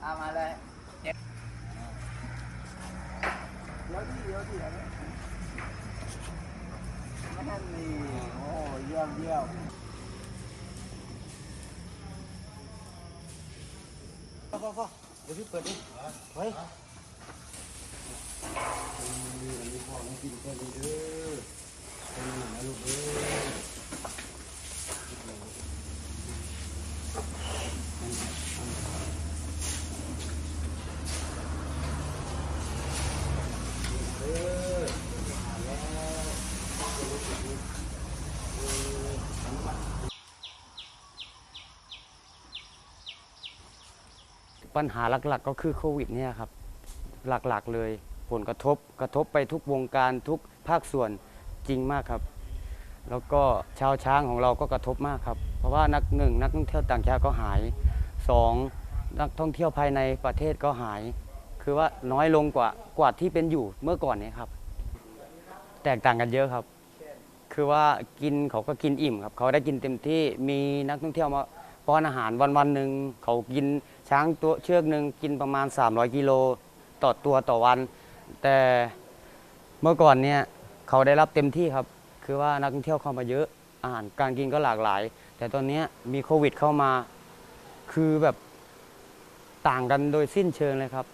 เอามาเลยเจ็ดเดี๋ยวที่เดี๋ยวที่อะไรนั่นนี่โอ้เยี่ยมเยี่ยม พอพอพอเดี๋ยวพี่เปิดดิเฮ้ยอันนี้พ่อต้องกินแค่นี้เด้อเป็นหนังนะลูกเด้อย ปัญหาหลักๆ ก็คือโควิดเนี่ยครับหลักๆเลยผลกระทบกระทบไปทุกวงการทุกภาคส่วนจริงมากครับ แล้วก็ชาวช้างของเราก็กระทบมากครับ เพราะว่านักหนึ่งนักท่องเที่ยวต่างชาติก็หายสองนักท่องเที่ยวภายในประเทศก็หาย คือว่าน้อยลงกว่ากว่าที่เป็นอยู่เมื่อก่อนนี่ยครับ แตกต่างกันเยอะครับ คือว่ากินเขาก็กินอิ่มครับ เขาได้กินเต็มที่มีนักท่องเที่ยวมา ป้อนอาหารวันวันหนึ่งเขากินช้างตัวเชือกหนึ่งกินประมาณ 300 กิโลต่อตัวต่อวัน แต่เมื่อก่อนเนี่ยเขาได้รับเต็มที่ครับ คือว่านักท่องเที่ยวเข้ามาเยอะอาหารการกินก็หลากหลาย แต่ตอนนี้มีโควิดเข้ามา คือแบบต่างกันโดยสิ้นเชิงเลยครับ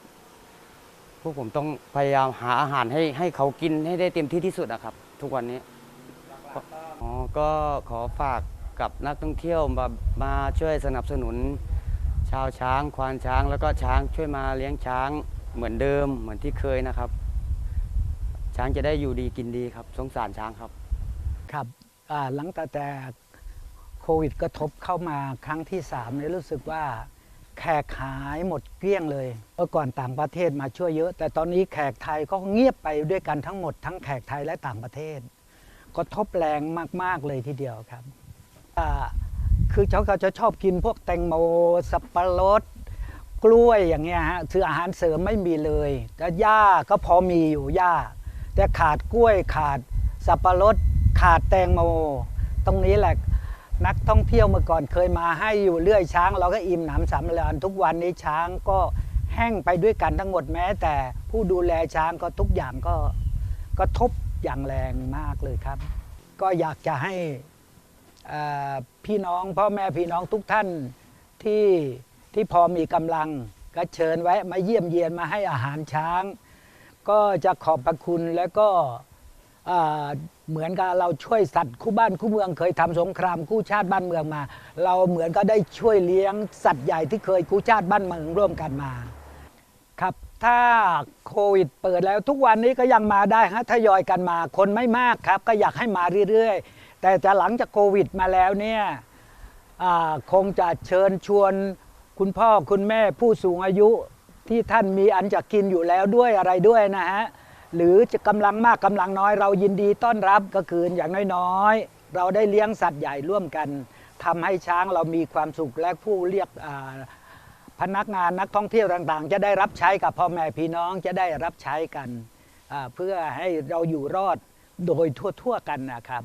พวกผมต้องพยายามหาอาหารให้ให้เขากินให้ได้เต็มที่ที่สุดนะครับ ทุกวันนี้ อ๋อ ก็ขอฝาก กับนักท่องเที่ยวมามาช่วยสนับสนุน ชาวช้างควานช้างแล้วก็ช้างช่วยมาเลี้ยงช้างเหมือนเดิมเหมือนที่เคยนะครับ ช้างจะได้อยู่ดีกินดีครับ สงสารช้างครับ ครับหลังแต่แต่โควิดกระทบเข้ามาครั้งที่3เนี่ยรู้สึกว่าแขกหายหมดเกลี้ยงเลยเมื่อก่อนต่างประเทศมาช่วยเยอะ แต่ตอนนี้แขกไทยก็เงียบไปด้วยกันทั้งหมดทั้งแขกไทยและต่างประเทศก็ทบแรงมาก ๆ เลยทีเดียวครับ คือเขาจะชอบกินพวกแตงโมสับปะรดกล้วยอย่างเงี้ยฮะคืออาหารเสริมไม่มีเลยแต่หญ้าก็พอมีอยู่หญ้า แต่ขาดกล้วยขาดสับปะรดขาดแตงโม ตรงนี้แหละนักท่องเที่ยวเมื่อก่อนเคยมาให้อยู่เรื่อยช้าง เราก็อิ่มหนำสำราญทุกวันนี้ช้างก็แห้งไปด้วยกันทั้งหมดแม้ แต่ผู้ดูแลช้างก็ทุกอย่างก็ก็ทบอย่างแรงมากเลยครับ ก็อยากจะให้ พี่น้องพ่อแม่พี่น้องทุกท่านที่ที่พอมีกำลังก็เชิญไว้มาเยี่ยมเยียนมาให้อาหารช้าง ก็จะขอบพระคุณแล้วก็เหมือนกับเราช่วยสัตว์คู่บ้านคู่เมืองเคยทำสงครามคู่ชาติบ้านเมืองมา เราเหมือนก็ได้ช่วยเลี้ยงสัตว์ใหญ่ที่เคยคู่ชาติบ้านเมืองร่วมกันมา ครับถ้าโควิดเปิดแล้วทุกวันนี้ก็ยังมาได้ฮะทยอยกันมาคนไม่มากครับ ก็อยากให้มาเรื่อยๆ แต่จะหลังจากโควิดมาแล้วเนี่ยคงจะเชิญชวนคุณพ่อคุณแม่ผู้สูงอายุที่ท่านมีอันจะกินอยู่แล้วด้วยอะไรด้วยนะฮะ หรือจะกำลังมากกำลังน้อยเรายินดีต้อนรับก็คืออย่างน้อยๆ เราได้เลี้ยงสัตว์ใหญ่ร่วมกันทำให้ช้างเรามีความสุขและผู้เรียกพนักงานนักท่องเที่ยวต่างๆ จะได้รับใช้กับพ่อแม่พี่น้องจะได้รับใช้กัน เพื่อให้เราอยู่รอดโดยทั่วๆกันนะครับ